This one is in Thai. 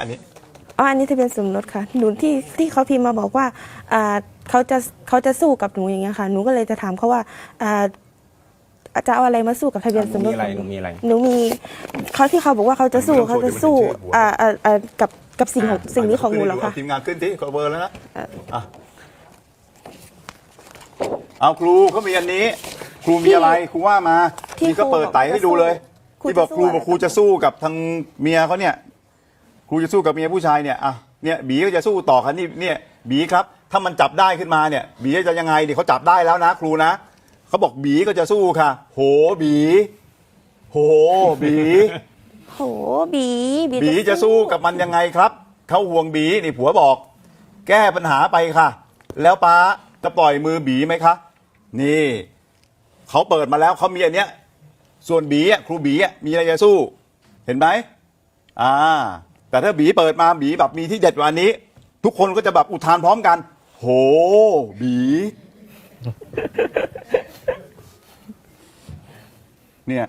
อันนี้อ๋ออันนี้ทะเบียนสมรสค่ะ หนูที่ที่เขาพิมพ์มาบอกว่าอ่าเขาจะเขาจะสู้กับหนูอย่างเงี้ยค่ะ หนูก็เลยจะถามเขาว่าอ่าจะเอาอะไรมาสู้กับทะเบียนสมรสหนูมีอะไรของหนูมีอะไร หนูมีเขาที่เขาบอกว่าเขาจะสู้หนูไม่เขาต้องจะพูสู้ดเดี๋ยวมันถึงชื่อหัวอ่าอ่าอ่ากับกับสิ่งของสิ่งนี้ของหนูเหรอคะทีมงานขึ้นที่เบอร์แล้วนะเอ่ออะเอาครูเขามีอันนี้ ครูมีอะไรครูว่ามาที่นี่ก็เปิดไตให้ดูเลยครูที่บอกจะคสู้รูอะไรบอกครูจะสู้กับทางเมียเขาเนี่ย ครูจะสู้กับเมียผู้ชายเนี่ยอะเนี่ยบีก็จะสู้ต่อกันนี่เนี่ยบีครับ ถ้ามันจับได้ขึ้นมาเนี่ย บีจะยังไงดิเขาจับได้แล้วนะ ครูนะเขาบอกบีก็จะสู้ค่ะ โหบี โหบีโหบีบีจะสู้กับมันยังไงครับเขาห่วงบีนี่ผัวบอก แก้ปัญหาไปค่ะ แล้วป้าจะปล่อยมือบีไหมคะนี่เขาเปิดมาแล้วเขามีอันเนี้ยส่วนบีอะครูบีอะมีอะไรจะสู้ เห็นไหมอ่า แต่ถ้าบีเปิดมาบีแบบมีที่เด็ดกวันนี้ ทุกคนก็จะแบบอุทานพร้อมกัน โหบีเนี่ย